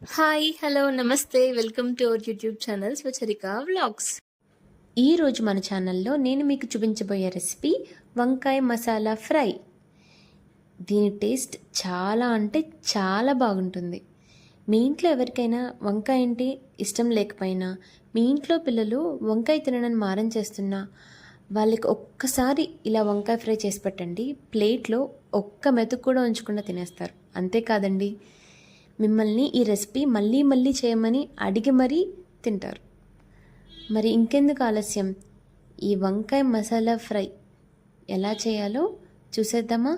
Hi hello namaste. Welcome to our YouTube channel Swacharika vlogs ఈరోజు మన ఛానల్లో నేను మీకు చూపించబోయే రెసిపీ వంకాయ మసాలా ఫ్రై. దీని టేస్ట్ చాలా అంటే చాలా బాగుంటుంది. మీ ఇంట్లో ఎవరికైనా వంకాయ అంటే ఇష్టం లేకపోయినా మీ ఇంట్లో పిల్లలు వంకాయ తినడం మారం చేస్తున్నా వాళ్ళకి ఒక్కసారి ఇలా వంకాయ ఫ్రై చేసి పెట్టండి. ప్లేట్లో ఒక్క మెతుకు కూడా ఉంచకుండా తినేస్తారు. అంతేకాదండి. మిమ్మల్ని ఈ రెసిపీ మళ్ళీ మళ్ళీ చేయమని అడిగి మరీ తింటారు. మరి ఇంకెందుకు ఆలస్యం? ఈ వంకాయ మసాలా ఫ్రై ఎలా చేయాలో చూసేద్దామా?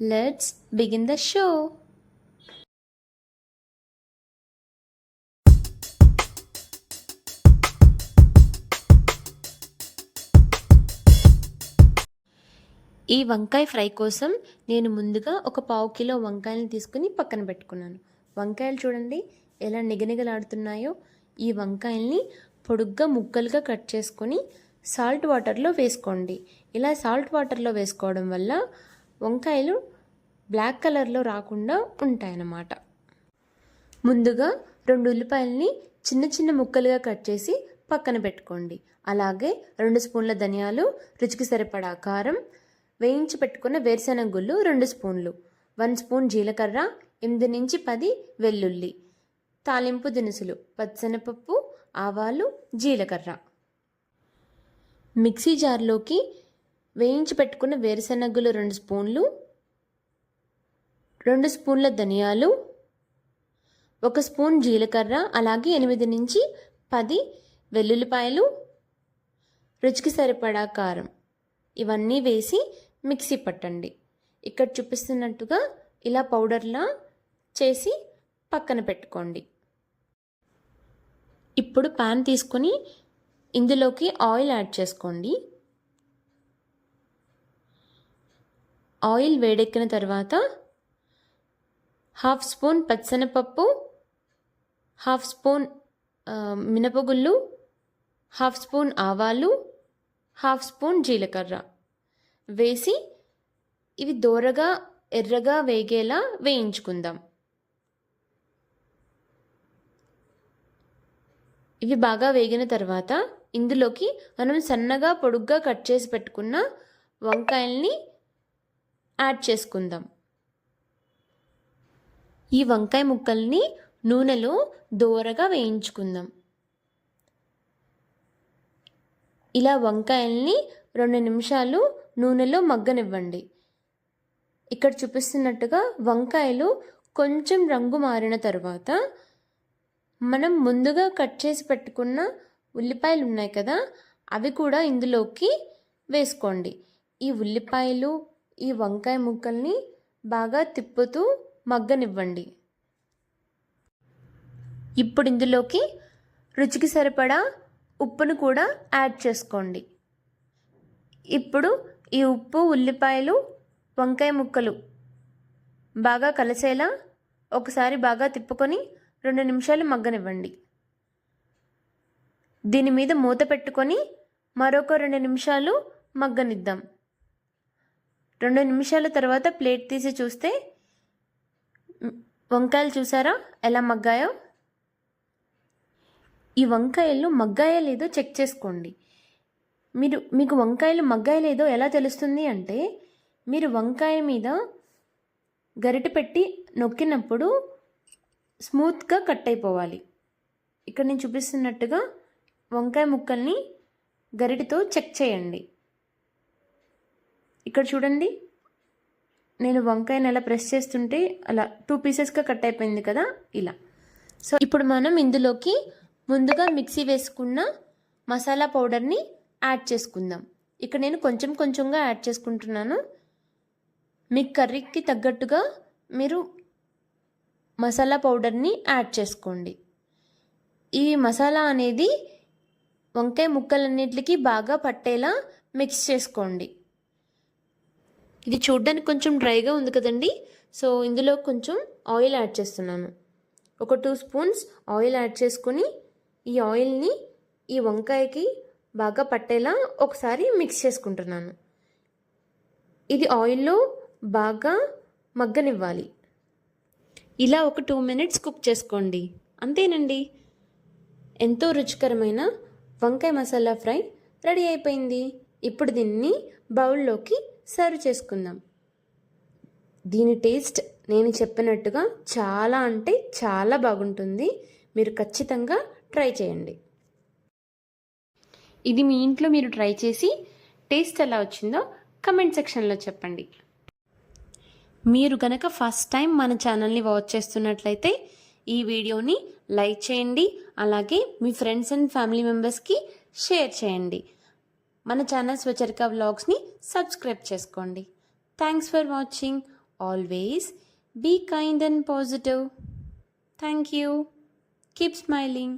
Let's begin the show! ఈ వంకాయ ఫ్రై కోసం నేను ముందుగా ఒక పావు కిలో వంకాయలను తీసుకుని పక్కన పెట్టుకున్నాను. వంకాయలు చూడండి ఎలా నిగనిగలాడుతున్నాయో. ఈ వంకాయల్ని పొడుగ్గా ముక్కలుగా కట్ చేసుకొని సాల్ట్ వాటర్లో వేసుకోండి. ఇలా సాల్ట్ వాటర్లో వేసుకోవడం వల్ల వంకాయలు బ్లాక్ కలర్లో రాకుండా ఉంటాయన్నమాట. ముందుగా రెండు ఉల్లిపాయలని చిన్న చిన్న ముక్కలుగా కట్ చేసి పక్కన పెట్టుకోండి. అలాగే రెండు స్పూన్ల ధనియాలు రుచికి సరిపడా కారం వేయించి పెట్టుకున్న వేరుశెనగ గుళ్ళు రెండు స్పూన్లు వన్ స్పూన్ జీలకర్ర ఎనిమిది నుంచి పది వెల్లుల్లి. తాలింపు దినుసులు పచ్చనపప్పు ఆవాలు జీలకర్ర. మిక్సీ జార్లోకి వేయించి పెట్టుకున్న వేరుశనగలు రెండు స్పూన్లు రెండు స్పూన్ల ధనియాలు ఒక స్పూన్ జీలకర్ర అలాగే ఎనిమిది నుంచి పది వెల్లుల్లిపాయలు. రుచికి సరిపడా కారం. ఇవన్నీ వేసి మిక్సీ పట్టండి. ఇక్కడ చూపిస్తున్నట్టుగా ఇలా పౌడర్లా చేసి పక్కన పెట్టుకోండి. ఇప్పుడు పాన్ తీసుకొని ఇందులోకి ఆయిల్ యాడ్ చేసుకోండి. ఆయిల్ వేడెక్కిన తర్వాత హాఫ్ స్పూన్ పచ్చనపప్పు హాఫ్ స్పూన్ మినపగుళ్ళు హాఫ్ స్పూన్ ఆవాలు హాఫ్ స్పూన్ జీలకర్ర వేసి ఇవి దోరగా ఎర్రగా వేగేలా వేయించుకుందాం. ఇవి బాగా వేగిన తర్వాత ఇందులోకి మనం సన్నగా పొడుగ్గా కట్ చేసి పెట్టుకున్న వంకాయల్ని యాడ్ చేసుకుందాం. ఈ వంకాయ ముక్కల్ని నూనెలో దోరగా వేయించుకుందాం. ఇలా వంకాయల్ని రెండు నిమిషాలు నూనెలో మగ్గనివ్వండి. ఇక్కడ చూపిస్తున్నట్టుగా వంకాయలు కొంచెం రంగు మారిన తర్వాత మనం ముందుగా కట్ చేసి పెట్టుకున్న ఉల్లిపాయలు ఉన్నాయి కదా అవి కూడా ఇందులోకి వేసుకోండి. ఈ ఉల్లిపాయలు ఈ వంకాయ ముక్కల్ని బాగా తిప్పుతూ మగ్గనివ్వండి. ఇప్పుడు ఇందులోకి రుచికి సరిపడా ఉప్పును కూడా యాడ్ చేసుకోండి. ఇప్పుడు ఈ ఉప్పు ఉల్లిపాయలు వంకాయ ముక్కలు బాగా కలిసేలా ఒకసారి బాగా తిప్పుకొని రెండు నిమిషాలు మగ్గనివ్వండి. దీని మీద మూత పెట్టుకొని మరొక రెండు నిమిషాలు మగ్గనిద్దాం. రెండు నిమిషాల తర్వాత ప్లేట్ తీసి చూస్తే వంకాయలు చూసారా? ఎలా మగ్గాయో? ఈ వంకాయలు మగ్గాయో లేదో చెక్ చేసుకోండి. మీరు మీకు వంకాయలు మగ్గాయ లేదో ఎలా తెలుస్తుంది అంటే మీరు వంకాయ మీద గరిట పెట్టి నొక్కినప్పుడు స్మూత్గా కట్ అయిపోవాలి ఇక్కడ నేను చూపిస్తున్నట్టుగా వంకాయ ముక్కల్ని గరిటితో చెక్ చేయండి. ఇక్కడ చూడండి. నేను వంకాయని అలా ప్రెస్ చేస్తుంటే అలా టూ పీసెస్గా కట్ అయిపోయింది కదా ఇలా. సో ఇప్పుడు మనం ఇందులోకి ముందుగా మిక్సీ వేసుకున్న మసాలా పౌడర్ని యాడ్ చేసుకుందాం. ఇక్కడ నేను కొంచెం కొంచెంగా యాడ్ చేసుకుంటున్నాను. మీ కర్రీకి తగ్గట్టుగా మీరు మసాలా పౌడర్ని యాడ్ చేసుకోండి. ఈ మసాలా అనేది వంకాయ ముక్కలన్నిటికి బాగా పట్టేలా మిక్స్ చేసుకోండి. ఇది చూడ్డానికి కొంచెం డ్రైగా ఉంది కదండి. సో ఇందులో కొంచెం ఆయిల్ యాడ్ చేస్తున్నాను. ఒక టూ స్పూన్స్ ఆయిల్ యాడ్ చేసుకొని ఈ ఆయిల్ని ఈ వంకాయకి బాగా పట్టేలా ఒకసారి మిక్స్ చేసుకుంటున్నాను. ఇది ఆయిల్లో బాగా మగ్గనివ్వాలి. ఇలా ఒక టూ మినిట్స్ కుక్ చేసుకోండి. అంతేనండి. ఎంతో రుచికరమైన వంకాయ మసాలా ఫ్రై రెడీ అయిపోయింది. ఇప్పుడు దీన్ని బౌల్లోకి సర్వ్ చేసుకుందాం. దీని టేస్ట్ నేను చెప్పినట్టుగా చాలా అంటే చాలా బాగుంటుంది. మీరు ఖచ్చితంగా ట్రై చేయండి. ఇది మీ ఇంట్లో మీరు ట్రై చేసి టేస్ట్ ఎలా వచ్చిందో కమెంట్ సెక్షన్లో చెప్పండి. మీరు గనక ఫస్ట్ టైం మన ఛానల్ని వాచ్ చేస్తున్నట్లయితే ఈ వీడియోని లైక్ చేయండి అలాగే మీ ఫ్రెండ్స్ అండ్ ఫ్యామిలీ మెంబర్స్కి షేర్ చేయండి. మన ఛానల్ స్వచరిక వ్లాగ్స్ని సబ్స్క్రైబ్ చేసుకోండి. Thanks for watching. Always be kind and positive. Thank you. Keep smiling.